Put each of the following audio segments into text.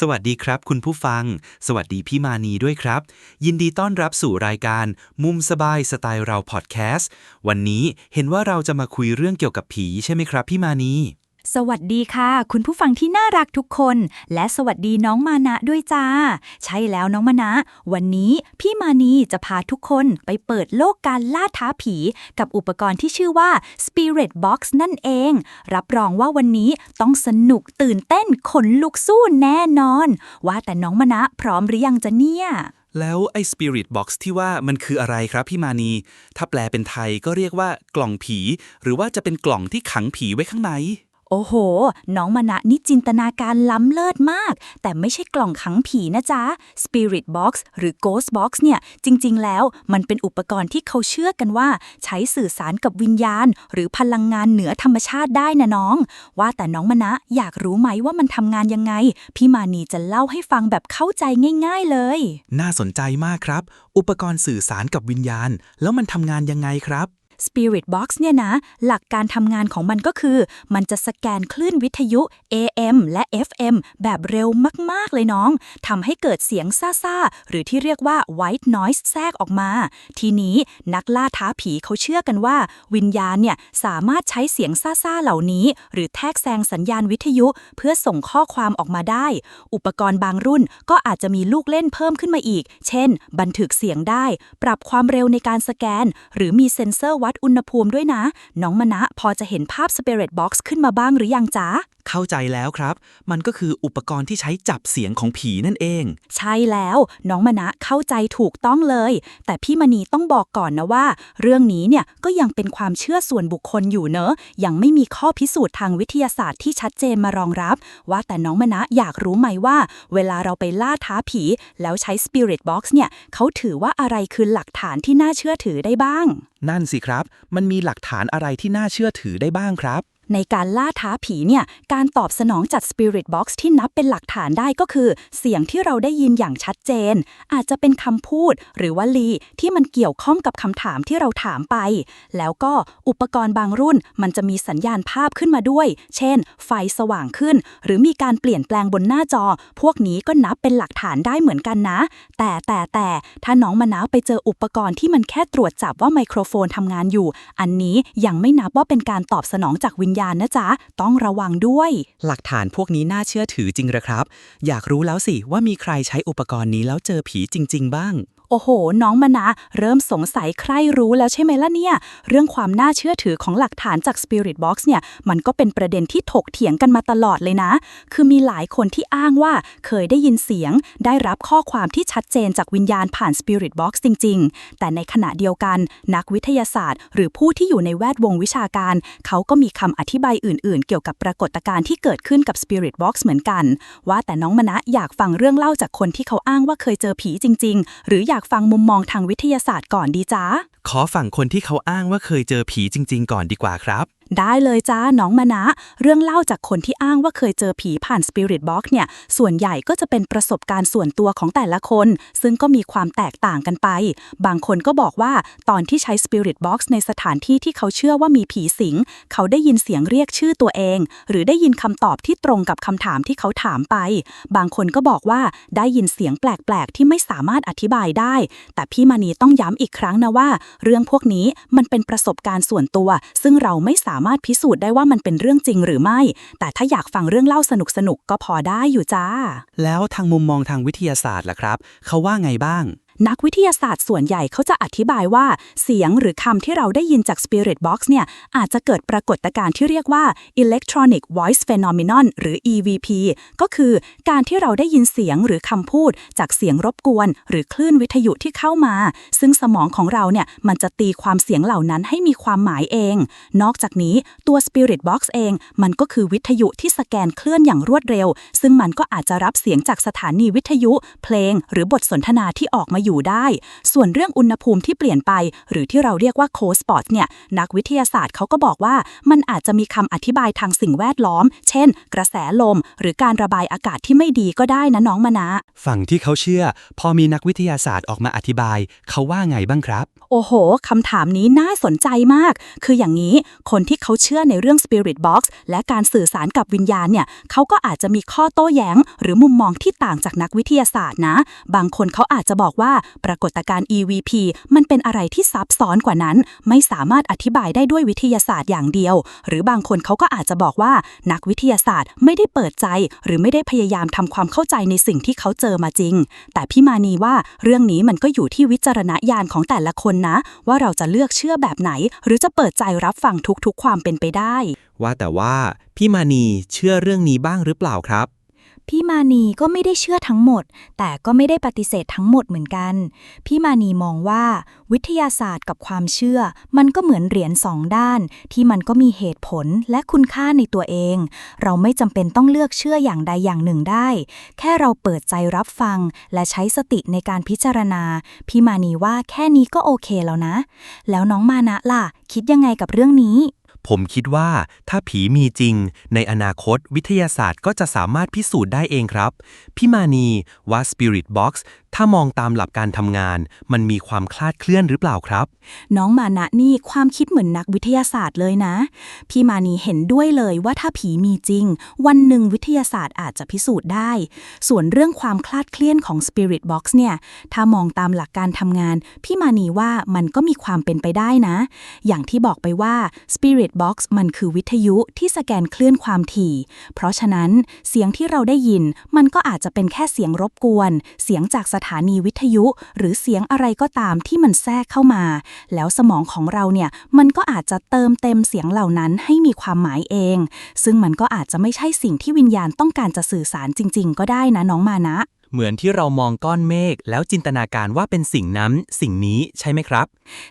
สวัสดีครับ คุณผู้ฟัง สวัสดีพี่มานีด้วยครับ ยินดีต้อนรับสู่รายการ มุมสบายสไตล์เราพอดแคสต์ วันนี้เห็นว่าเราจะมาคุยเรื่องเกี่ยวกับผีใช่ไหมครับ พี่มานี สวัสดีค่ะ คุณผู้ฟังที่น่ารักทุกคน และสวัสดีน้องมานะด้วยจ้า ใช่แล้วน้องมานะ วันนี้พี่มานีจะพาทุกคนไปเปิดโลกการล่าท้าผี กับอุปกรณ์ที่ชื่อว่า Spirit Box นั่นเอง รับรองว่าวันนี้ต้องสนุกตื่นเต้นขนลุกสู้แน่นอน ว่าแต่น้องมานะพร้อมหรือยังจะเนี่ยแล้วไอ้ Spirit Box ที่ว่ามันคืออะไรครับพี่มานี ถ้าแปลเป็นไทยก็เรียกว่ากล่องผี หรือว่าจะเป็นกล่องที่ขังผีไว้ข้างใน โอ้โห น้องมานะนี่จินตนาการล้ำเลิศมาก แต่ไม่ใช่กล่องขังผีนะจ๊ะ Spirit Box หรือ Ghost Box เนี่ย จริง ๆ แล้วมันเป็นอุปกรณ์ที่เขาเชื่อกันว่า ใช้สื่อสารกับวิญญาณ หรือพลังงานเหนือธรรมชาติได้นะน้อง ว่าแต่น้องมานะอยากรู้ไหมว่ามันทำงานยังไง พี่มานีจะเล่าให้ฟังแบบเข้าใจง่าย ๆ เลย น่าสนใจมากครับ อุปกรณ์สื่อสารกับวิญญาณ แล้วมันทำงานยังไงครับ Spirit Box เนี่ยนะ หลักการทำงานของมันก็คือ มันจะสแกนคลื่นวิทยุ AM และ FM แบบเร็วมาก ๆ เลยน้องทำให้เกิดเสียงซ่า ๆ หรือที่เรียกว่า white noise แทรกออกมา ทีนี้นักล่าท้าผีเขาเชื่อกันว่า วิญญาณเนี่ย สามารถใช้เสียงซ่า ๆ เหล่านี้ หรือแทรกแซงสัญญาณวิทยุ เพื่อส่งข้อความออกมาได้ อุปกรณ์บางรุ่นก็อาจจะมีลูกเล่นเพิ่มขึ้นมาอีก เช่น บันทึกเสียงได้ ปรับความเร็วในการสแกน หรือมีเซ็นเซอร์วัดอุณหภูมิด้วยนะ น้องมณะพอจะเห็นภาพ Spirit Box ขึ้นมาบ้างหรือยังจ๊ะ เข้าใจแล้วครับ มันก็คืออุปกรณ์ที่ใช้จับเสียงของผีนั่นเอง ใช่แล้ว น้องมณะเข้าใจถูกต้องเลย แต่พี่มณีต้องบอกก่อนนะว่า เรื่องนี้เนี่ยก็ยังเป็นความเชื่อส่วนบุคคลอยู่เนอะ ยังไม่มีข้อพิสูจน์ทางวิทยาศาสตร์ที่ชัดเจนมารองรับ ว่าแต่น้องมณะอยากรู้ไหมว่า เวลาเราไปล่าท้าผี แล้วใช้ Spirit Box เนี่ยเขาถือว่าอะไรคือหลักฐานที่น่าเชื่อถือได้บ้าง นั่นสิครับมันมีหลักฐานอะไรที่น่าเชื่อถือได้บ้างครับ ในการล่าท้าผีเนี่ย การตอบสนองจาก Spirit Box ที่นับเป็นหลักฐานได้ก็คือ เสียงที่เราได้ยินอย่างชัดเจน อาจจะเป็นคำพูดหรือวลีที่มันเกี่ยวข้องกับคำถามที่เราถามไป แล้วก็อุปกรณ์บางรุ่นมันจะมีสัญญาณภาพขึ้นมาด้วย เช่น ไฟสว่างขึ้น หรือมีการเปลี่ยนแปลงบนหน้าจอ พวกนี้ก็นับเป็นหลักฐานได้เหมือนกันนะ แต่แต่แต่ถ้าน้องมะนาวไปเจออุปกรณ์ที่มันแค่ตรวจจับว่าไมโครโฟนทำงานอยู่ อันนี้ยังไม่นับว่าเป็นการตอบสนองจากวิญญาณนะจ๊ะ ต้องระวังด้วย หลักฐานพวกนี้น่าเชื่อถือจริงหรือครับ อยากรู้แล้วสิว่ามีใครใช้อุปกรณ์นี้แล้วเจอผีจริง ๆ บ้าง โอ้โห น้องมนะเริ่มสงสัยใครรู้แล้วใช่ไหมล่ะเนี่ย เรื่องความน่าเชื่อถือของหลักฐานจาก Spirit Box เนี่ย มันก็เป็นประเด็นที่ถกเถียงกันมาตลอดเลยนะ คือมีหลายคนที่อ้างว่าเคยได้ยินเสียง ได้รับข้อความที่ชัดเจนจากวิญญาณผ่าน Spirit Box จริง ๆ แต่ในขณะเดียวกัน นักวิทยาศาสตร์ หรือผู้ที่อยู่ในแวดวงวิชาการ เขาก็มีคำอธิบายอื่น ๆ เกี่ยวกับปรากฏการณ์ที่เกิดขึ้นกับ Spirit Box เหมือนกัน ว่าแต่น้องมนะอยากฟังเรื่องเล่าจากคนที่เขาอ้างว่าเคยเจอผีจริง ๆ หรืออยากากฟังมุมมองทางวิทยาศาสตร์ก่อนดีจ้าขอฝั่งคนที่เขาอ้างว่าเคยเจอผีจริง ๆ ก่อนดีกว่าครับ ได้เลยจ้าน้องมณะเรื่องเล่าจากคนที่อ้างว่าเคยเจอผีผ่าน Spirit Box เนี่ย ส่วนใหญ่ก็จะเป็นประสบการณ์ส่วนตัวของแต่ละคน ซึ่งก็มีความแตกต่างกันไป บางคนก็บอกว่าตอนที่ใช้ Spirit Box ในสถานที่ที่เขาเชื่อว่ามีผีสิง เขาได้ยินเสียงเรียกชื่อตัวเอง หรือได้ยินคำตอบที่ตรงกับคำถามที่เขาถามไป บางคนก็บอกว่าได้ยินเสียงแปลกๆ ที่ไม่สามารถอธิบายได้ แต่พี่มานีต้องย้ำอีกครั้งนะว่า เรื่องพวกนี้มันเป็นประสบการณ์ส่วนตัว ซึ่งเราไม่สาามารถพิสูจน์ได้ว่ามันเป็นเรื่องจริงหรือไม่ แต่ถ้าอยากฟังเรื่องเล่าสนุกๆก็พอได้อยู่จ้า แล้วทางมุมมองทางวิทยาศาสตร์ล่ะครับ เขาว่าไงบ้าง นักวิทยาศาสตร์ส่วนใหญ่เขาจะอธิบายว่าเสียงหรือคำที่เราได้ยินจาก Spirit Box เนี่ยอาจจะเกิดปรากฏการณ์ที่เรียกว่า Electronic Voice Phenomenon หรือ EVP ก็คือการที่เราได้ยินเสียงหรือคำพูดจากเสียงรบกวน หรือคลื่นวิทยุที่เข้ามา ซึ่งสมองของเราเนี่ยมันจะตีความเสียงเหล่านั้นให้มีความหมายเอง นอกจากนี้ตัว Spirit Box เอง มันก็คือวิทยุที่สแกนเคลื่อนอย่างรวดเร็ว ซึ่งมันก็อาจจะรับเสียงจากสถานีวิทยุ เพลง หรือบทสนทนาที่ออกมาอยู่ได้ ส่วนเรื่องอุณหภูมิที่เปลี่ยนไป หรือที่เราเรียกว่า cold spot เนี่ยนักวิทยาศาสตร์เขาก็บอกว่ามันอาจจะมีคำอธิบายทางสิ่งแวดล้อม เช่น กระแสลม หรือการระบายอากาศที่ไม่ดีก็ได้นะน้องมนะ ฝั่งที่เขาเชื่อ พอมีนักวิทยาศาสตร์ออกมาอธิบาย เขาว่าไงบ้างครับ โอ้โหคำถามนี้น่าสนใจมาก คืออย่างนี้ คนที่เขาเชื่อในเรื่อง Spirit Box และการสื่อสารกับวิญญาณเนี่ยเขาก็อาจจะมีข้อโต้แย้ง หรือมุมมองที่ต่างจากนักวิทยาศาสตร์นะ บางคนเขาอาจจะบอกว่าปรากฏการณ์ EVP มันเป็นอะไรที่ซับซ้อนกว่านั้น ไม่สามารถอธิบายได้ด้วยวิทยาศาสตร์อย่างเดียว หรือบางคนเขาก็อาจจะบอกว่านักวิทยาศาสตร์ไม่ได้เปิดใจ หรือไม่ได้พยายามทำความเข้าใจในสิ่งที่เขาเจอมาจริง แต่พี่มานีว่าเรื่องนี้มันก็อยู่ที่วิจารณญาณของแต่ละคนนะ ว่าเราจะเลือกเชื่อแบบไหน หรือจะเปิดใจรับฟังทุกๆ ความเป็นไปได้ ว่าแต่ว่าพี่มานีเชื่อเรื่องนี้บ้างหรือเปล่าครับ พี่มานีก็ไม่ได้เชื่อทั้งหมด แต่ก็ไม่ได้ปฏิเสธทั้งหมดเหมือนกัน พี่มานีมองว่าวิทยาศาสตร์กับความเชื่อ มันก็เหมือนเหรียญสองด้าน ที่มันก็มีเหตุผลและคุณค่าในตัวเอง เราไม่จำเป็นต้องเลือกเชื่ออย่างใดอย่างหนึ่งได้ แค่เราเปิดใจรับฟัง และใช้สติในการพิจารณา พี่มานีว่าแค่นี้ก็โอเคแล้วนะ แล้วน้องมานะล่ะ คิดยังไงกับเรื่องนี้ ผมคิดว่าถ้าผีมีจริง ในอนาคตวิทยาศาสตร์ก็จะสามารถพิสูจน์ได้เองครับ พี่มานีว่า Spirit Box ถ้ามองตามหลักการทำงาน มันมีความคลาดเคลื่อนหรือเปล่าครับ น้องมานะนี่ความคิดเหมือนนักวิทยาศาสตร์เลยนะ พี่มานีเห็นด้วยเลยว่าถ้าผีมีจริง วันหนึ่งวิทยาศาสตร์อาจจะพิสูจน์ได้ ส่วนเรื่องความคลาดเคลื่อนของ Spirit Box เนี่ย ถ้ามองตามหลักการทำงาน พี่มานีว่ามันก็มีความเป็นไปได้นะ อย่างที่บอกไปว่า Spirit Box มันคือวิทยุที่สแกนคลื่นความถี่ เพราะฉะนั้นเสียงที่เราได้ยินมันก็อาจจะเป็นแค่เสียงรบกวน เสียงจากสถานีวิทยุ หรือเสียงอะไรก็ตามที่มันแทรกเข้ามา แล้วสมองของเราเนี่ยมันก็อาจจะเติมเต็มเสียงเหล่านั้นให้มีความหมายเอง ซึ่งมันก็อาจจะไม่ใช่สิ่งที่วิญญาณต้องการจะสื่อสารจริง ๆ ก็ได้นะน้องมานะ เหมือนที่เรามองก้อนเมฆแล้วจินตนาการว่าเป็นสิ่งนั้น สิ่งนี้ใช่ไหมครับ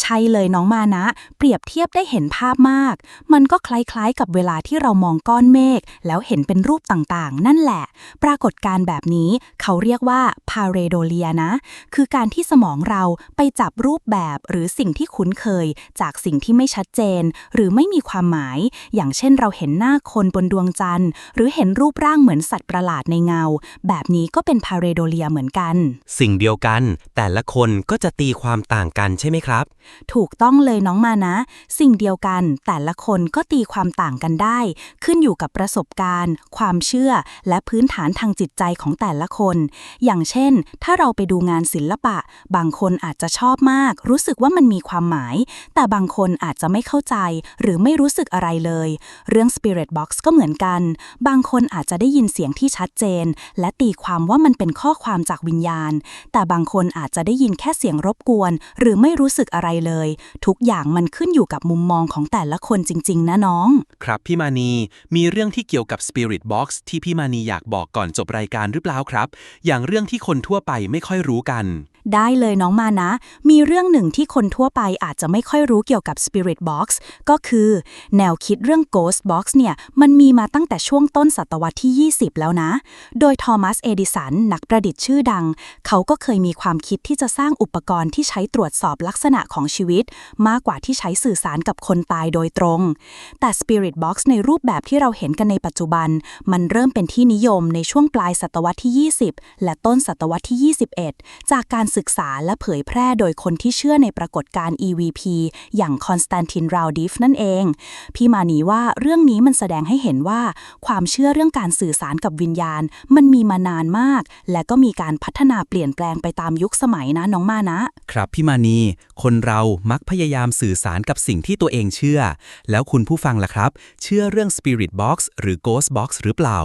ใช่เลยน้องมานะ เปรียบเทียบได้เห็นภาพมาก มันก็คล้ายๆกับเวลาที่เรามองก้อนเมฆแล้วเห็นเป็นรูปต่างๆ นั่นแหละ ปรากฏการณ์แบบนี้เขาเรียกว่าพาเรโดเลียนะ คือการที่สมองเราไปจับรูปแบบหรือสิ่งที่คุ้นเคย จากสิ่งที่ไม่ชัดเจน หรือไม่มีความหมาย อย่างเช่นเราเห็นหน้าคนบนดวงจันทร์ หรือเห็นรูปร่างเหมือนสัตว์ประหลาดในเงา แบบนี้ก็เป็นพาเรโดเลียเหมือนกัน สิ่งเดียวกัน แต่ละคนก็จะตีความต่างกันใช่ไหมครับ ถูกต้องเลยน้องมานะ สิ่งเดียวกัน แต่ละคนก็ตีความต่างกันได้ ขึ้นอยู่กับประสบการณ์ ความเชื่อ และพื้นฐานทางจิตใจของแต่ละคน อย่างเช่น ถ้าเราไปดูงานศิลปะ บางคนอาจจะชอบมาก รู้สึกว่ามันมีความหมาย แต่บางคนอาจจะไม่เข้าใจ หรือไม่รู้สึกอะไรเลย เรื่อง Spirit Box ก็เหมือนกัน บางคนอาจจะได้ยินเสียงที่ชัดเจน และตีความว่ามันเป็นข้อความจากวิญญาณ แต่บางคนอาจจะได้ยินแค่เสียงรบกวน หรือไม่รู้สึกอะไรเลย ทุกอย่างมันขึ้นอยู่กับมุมมองของแต่ละคนจริง ๆ นะน้อง ครับพี่มานีมีเรื่องที่เกี่ยวกับ Spirit Box ที่พี่มานีอยากบอกก่อนจบรายการหรือเปล่าครับ อย่างเรื่องที่คนทั่วไปไม่ค่อยรู้กัน ได้เลยน้องมานะ มีเรื่องหนึ่งที่คนทั่วไปอาจจะไม่ค่อยรู้เกี่ยวกับ Spirit Box ก็คือแนวคิดเรื่อง Ghost Box เนี่ยมันมีมาตั้งแต่ช่วงต้นศตวรรษที่ 20 แล้วนะ โดยทอมัสเอดิสันนักประดิษฐ์ชื่อดัง เขาก็เคยมีความคิดที่จะสร้างอุปกรณ์ที่ใช้ตรวจสอบลักษณะของชีวิต มากกว่าที่ใช้สื่อสารกับคนตายโดยตรง แต่ Spirit Box ในรูปแบบที่เราเห็นกันในปัจจุบัน มันเริ่มเป็นที่นิยมในช่วงปลายศตวรรษที่ 20 และต้นศตวรรษที่ 21 จากการศึกษาและเผยแพร่โดยคนที่เชื่อในปรากฏการณ์ EVP อย่างคอนสแตนตินราวดิฟนั่นเอง พี่มานีว่าเรื่องนี้มันแสดงให้เห็นว่า ความเชื่อเรื่องการสื่อสารกับวิญญาณ มันมีมานานมาก และก็มีการพัฒนาเปลี่ยนแปลงไปตามยุคสมัยนะน้องมานะ ครับพี่มานีคนเรามักพยายามสื่อสารกับสิ่งที่ตัวเองเชื่อ แล้วคุณผู้ฟังล่ะครับ เชื่อเรื่อง Spirit Box หรือ Ghost Box หรือเปล่า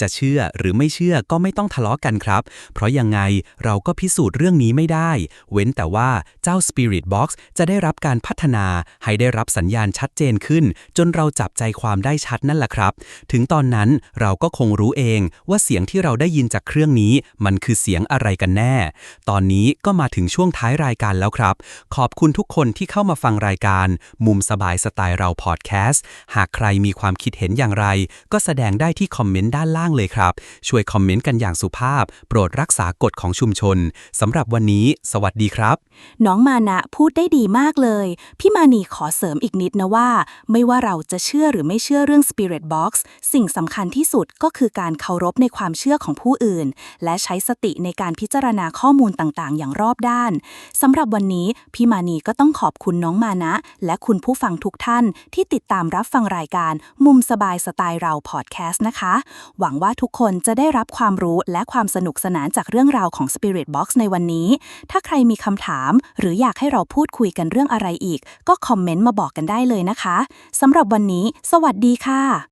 จะเชื่อหรือไม่เชื่อก็ไม่ต้องทะเลาะกันครับ เพราะยังไงเราก็พิสูจน์เรื่องนี้ไม่ได้ เว้นแต่ว่าเจ้า Spirit Box จะได้รับการพัฒนาให้ได้รับสัญญาณชัดเจนขึ้น จนเราจับใจความได้ชัดนั่นแหละครับ ถึงตอนนั้นเราก็คงรู้เองว่าเสียงที่เราได้ยินจากเครื่องนี้ มันคือเสียงอะไรกันแน่ ตอนนี้ก็มาถึงช่วงท้ายรายการแล้วครับ ขอบคุณทุกคนที่เข้ามาฟังรายการ มุมสบายสไตล์เราพอดแคสต์หากใครมีความคิดเห็นอย่างไร ก็แสดงได้ที่คอมเมนต์ด้านล่างเลยครับ ช่วยคอมเมนต์กันอย่างสุภาพ โปรดรักษากฎของชุมชนสำหรับวันนี้ สวัสดีครับ น้องมานะพูดได้ดีมากเลย พี่มานีขอเสริมอีกนิดนะว่า ไม่ว่าเราจะเชื่อหรือไม่เชื่อเรื่อง Spirit Box สิ่งสำคัญที่สุดก็คือการเคารพในความเชื่อของผู้อื่น และใช้สติในการพิจารณาข้อมูลต่างๆ อย่างรอบด้านสำหรับวันนี้พี่มานีก็ต้องขอบคุณน้องมานะ และคุณผู้ฟังทุกท่านที่ติดตามรับฟังรายการมุมสบายสไตล์เราพอดแคสต์นะคะ หวังว่าทุกคนจะได้รับความรู้และความสนุกสนานจากเรื่องราวของ Spirit Box ในวันนี้ถ้าใครมีคำถาม หรืออยากให้เราพูดคุยกันเรื่องอะไรอีก ก็คอมเมนต์มาบอกกันได้เลยนะคะสำหรับวันนี้ สวัสดีค่ะ